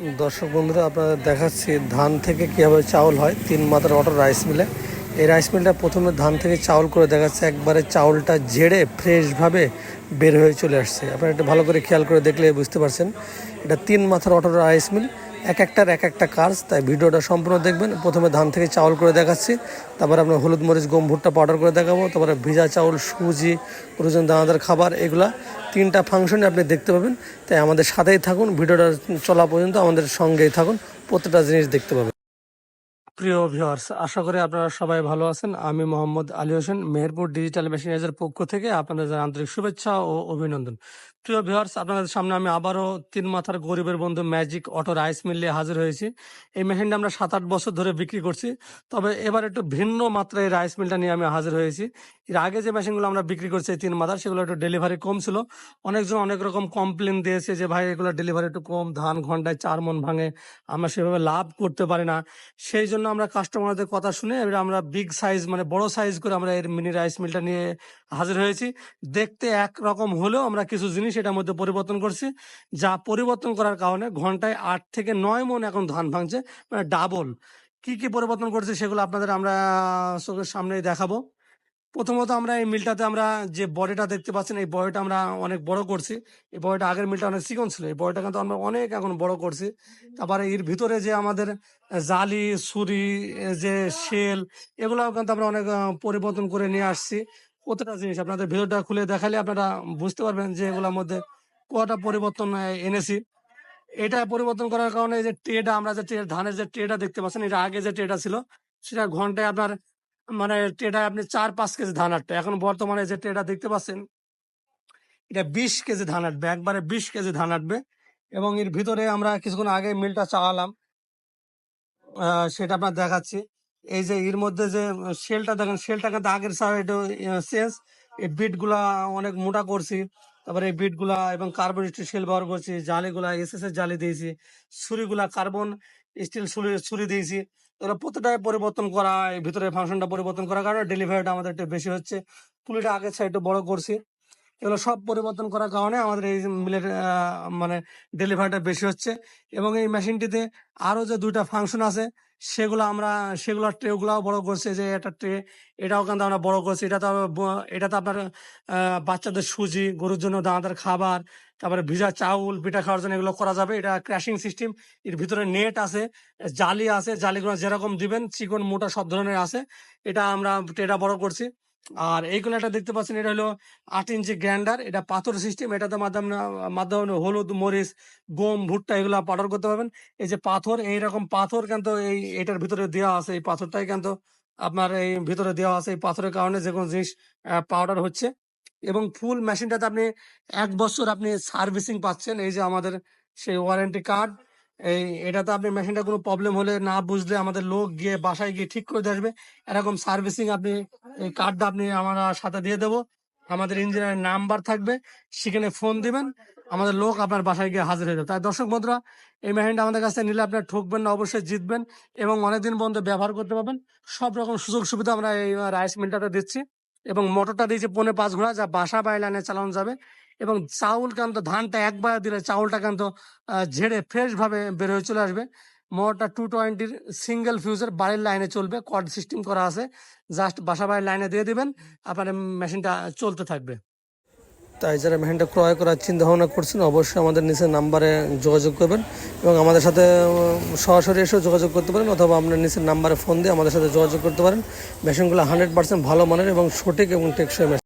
দর্শক বন্ধুরা, আপনাদের দেখাচ্ছি ধান থেকে কীভাবে চাউল হয়, তিন মাত্রা অটো রাইস মিলে এই রাইস মিলটা প্রথমে ধান থেকে চাউল করে দেখাচ্ছে, একবারে চাউলটা ঝেড়ে ফ্রেশভাবে বের হয়ে চলে আসছে। আপনারা একটু ভালো করে খেয়াল করে দেখলে বুঝতে পারছেন, এটা তিন মাথার অটো রাইস মিল এক একটার এক একটা কাজ, তাই ভিডিওটা সম্পূর্ণ দেখবেন। প্রথমে ধান থেকে চাউল করে দেখাচ্ছি, তারপর আপনার হলুদ মরিচ, গম, ভুট্টা পাউডার করে দেখাবো, তারপরে ভিজা চাউল, সুজি প্রয়োজন দানাদার খাবার, এগুলা তিনটা ফাংশনে আপনি দেখতে পাবেন। তাই আমাদের সাথেই থাকুন, ভিডিওটা চলা পর্যন্ত আমাদের সঙ্গেই থাকুন, প্রত্যেকটা জিনিস দেখতে পাবেন। প্রিয় ভিউয়ার্স আশা করি আপনারা সবাই ভালো আছেন। আমি মোহাম্মদ আলী হোসেন, মেহেরপুর ডিজিটাল মেশিনাইজের পক্ষ থেকে আপনাদের আন্তরিক শুভেচ্ছা ও অভিনন্দন। প্রিয় ভিউয়ার্স আপনাদের সামনে আমি আবারও তিন মাথার গরিবের বন্ধু ম্যাজিক অটো রাইস মিল নিয়ে হাজির হয়েছি। এই মেশিনটা আমরা সাত আট বছর ধরে বিক্রি করছি। তবে এবার একটু ভিন্ন মাত্রায় রাইস মিলটা নিয়ে আমি হাজির হয়েছি। এর আগে যে মেশিনগুলো আমরা বিক্রি করছি তিন মাথার, সেগুলো একটু ডেলিভারি কম ছিল। অনেকজন অনেক রকম কমপ্লেন দিয়েছে যে, ভাই, এগুলো ডেলিভারি একটু কম, ধান, ঘন্টায় চার মন ভাঙে, আমরা সেভাবে লাভ করতে পারি না। সেই জন্য আমরা কাস্টমারদের কথা শুনে এবার আমরা বিগ সাইজ মানে বড় সাইজ করে আমরা এর মিনি রাইস মিলটা নিয়ে হাজির হয়েছি। দেখতে এক রকম হলেও আমরা কিছু জিনিস এটার মধ্যে পরিবর্তন করছি, যা পরিবর্তন করার কারণে ঘন্টায় আট থেকে নয় মন এখন ধান ভাঙছে মানে ডাবল কি কি পরিবর্তন করছে সেগুলো আপনাদের আমরা চোখের সামনেই দেখাবো। প্রথমত আমরা এই মিলটাতে আমরা যে বডিটা দেখতে পাচ্ছেন, এই বডিটা আমরা অনেক বড় করছি। এই বডিটা আগের মিলটা অনেক চিকন ছিল, এই বয়টা কিন্তু আমরা অনেক এখন বড় করছি। তারপরে এর ভিতরে যে আমাদের জালি, ছুরি যে শেল এগুলো কিন্তু আমরা অনেক পরিবর্তন করে নিয়ে আসছি। কতটা জিনিস আপনাদের ভিডিওটা খুলে দেখালে আপনারা বুঝতে পারবেন যে এগুলোর মধ্যে কটা পরিবর্তন এনেছি। এটা পরিবর্তন করার কারণে যে ট্রেটা, আমরা যে ট্রে- ধানের যে ট্রেটা দেখতে পাচ্ছেন এটা আগে যে ট্রেটা ছিল, সেটা ঘন্টায় আপনার মানে ট্রেটায় আপনি চার পাঁচ কেজি ধান আটটা। এখন বর্তমানে যে ট্রেটা দেখতে পাচ্ছেন, এটা বিশ কেজি ধান আটবে, একবারে বিশ কেজি ধান আটবে এবং এর ভিতরে আমরা কিছুক্ষণ আগে মিলটা চালালাম। সেটা আপনার দেখাচ্ছি। এই যে এর মধ্যে যে শেলটা, দেখেন শেলটা কিন্তু আগের সাইড শেষ এই বিটগুলা অনেক মোটা করছি। তারপরে এই বিটগুলা এবং কার্বন স্টিল শেল ব্যবহার করছি, জালিগুলা এস এস এর জালি দিয়েছি, ছুরিগুলা কার্বন স্টিল ছুরি ছুরি দিয়েছি। এগুলো প্রতিটাই পরিবর্তন করা ভিতরে ফাংশনটা পরিবর্তন করার কারণে ডেলিভারিটা আমাদের একটু বেশি হচ্ছে। পুলিটা আগের সাইডটা বড় করছি। এগুলো সব পরিবর্তন করার কারণে আমাদের এই মিলের মানে ডেলিভারিটা বেশি হচ্ছে। এবং এই মেশিনটিতে আরও যে দুইটা ফাংশন আছে, সেগুলো আমরা, সেগুলো ট্রেগুলাও বড় করছে যে একটা ট্রে এটাও কিন্তু আমরা বড় করছি। এটা তো এটা তো আপনার বাচ্চাদের সুজি, গরুর জন্য দানাদার খাবার, তারপরে ভিজা চাউল, পিঠা খাওয়ার জন্য এগুলো করা যাবে। এটা ক্র্যাশিং সিস্টেম এর ভিতরে নেট আছে, জালি আছে, জালিগুলো যেরকম দিবেন, চিকন মোটা সব ধরনের আছে। এটা আমরা ট্রেটা বড় করছি। আর এইগুলো একটা দেখতে পাচ্ছেন, এটা হলো আট ইঞ্চি গ্রাইন্ডার, এটা পাথর সিস্টেম, এটাতে মাধ্যমে মাধ্যমে হলুদ, মরিচ, গম, ভুট্টা এগুলো পাউডার করতে পারবেন। এই যে পাথর, এইরকম পাথর কিন্তু এই, এটার ভিতরে দেওয়া আছে, এই পাথরটাই কিন্তু আপনার এই ভিতরে দেওয়া আছে, এই পাথরের কারণে যে কোনো জিনিস পাউডার হচ্ছে। এবং ফুল মেশিনটাতে আপনি এক বছর আপনি সার্ভিসিং পাচ্ছেন, এই যে আমাদের সেই ওয়ারেন্টি কার্ড। এই, এটাতে আপনি মেশিনটা কোনো প্রবলেম হলে না বুঝলে আমাদের লোক গিয়ে বাসায় গিয়ে ঠিক করে আসবে। এরকম সার্ভিসিং আপনি, এই কার্ডটা আপনি আমরা সাথে দিয়ে দেবো। আমাদের ইঞ্জিনিয়ারের নাম্বার থাকবে, সেখানে ফোন দিবেন। আমাদের লোক আপনার বাসায় গিয়ে হাজির হয়ে যাবে। তাই দর্শক বন্ধুরা, এই মেশিনটা আমাদের কাছে নিলে আপনার ঠকবেন না, অবশ্যই জিতবেন এবং অনেকদিন পর্যন্ত ব্যবহার করতে পারবেন। সব রকম সুযোগ সুবিধা আমরা এই রাইস মিলটাতে দিচ্ছি। এবং মোটরটা দিয়েছে পৌনে পাঁচ ঘোড়া যা বাসা বাই লাইনে চালানো যাবে এবং চাউল কিন্তু ধানটা একবার দিলে চাউলটা কিন্তু ঝেড়ে ফ্রেশভাবে বের হয়ে চলে আসবে। মোটরটা টু টোয়েন্টির সিঙ্গেল ফিউজের বাড়ির লাইনে চলবে কর্ড সিস্টেম করা আছে। জাস্ট বাসা বাড়ির লাইনে দিয়ে দেবেন, আপনার মেশিনটা চলতে থাকবে। তাই যারা ভ্যানটা ক্রয় করার চিন্তা ভাবনা করছেন, অবশ্যই আমাদের নিচের নাম্বারে যোগাযোগ করবেন এবং আমাদের সাথে সরাসরি এসেও যোগাযোগ করতে পারেন অথবা আপনার নিচের নাম্বারে ফোন দিয়ে আমাদের সাথে যোগাযোগ করতে পারেন। মেশিনগুলো হান্ড্রেড পার্সেন্ট ভালো মানের এবং সঠিক এবং টেকসই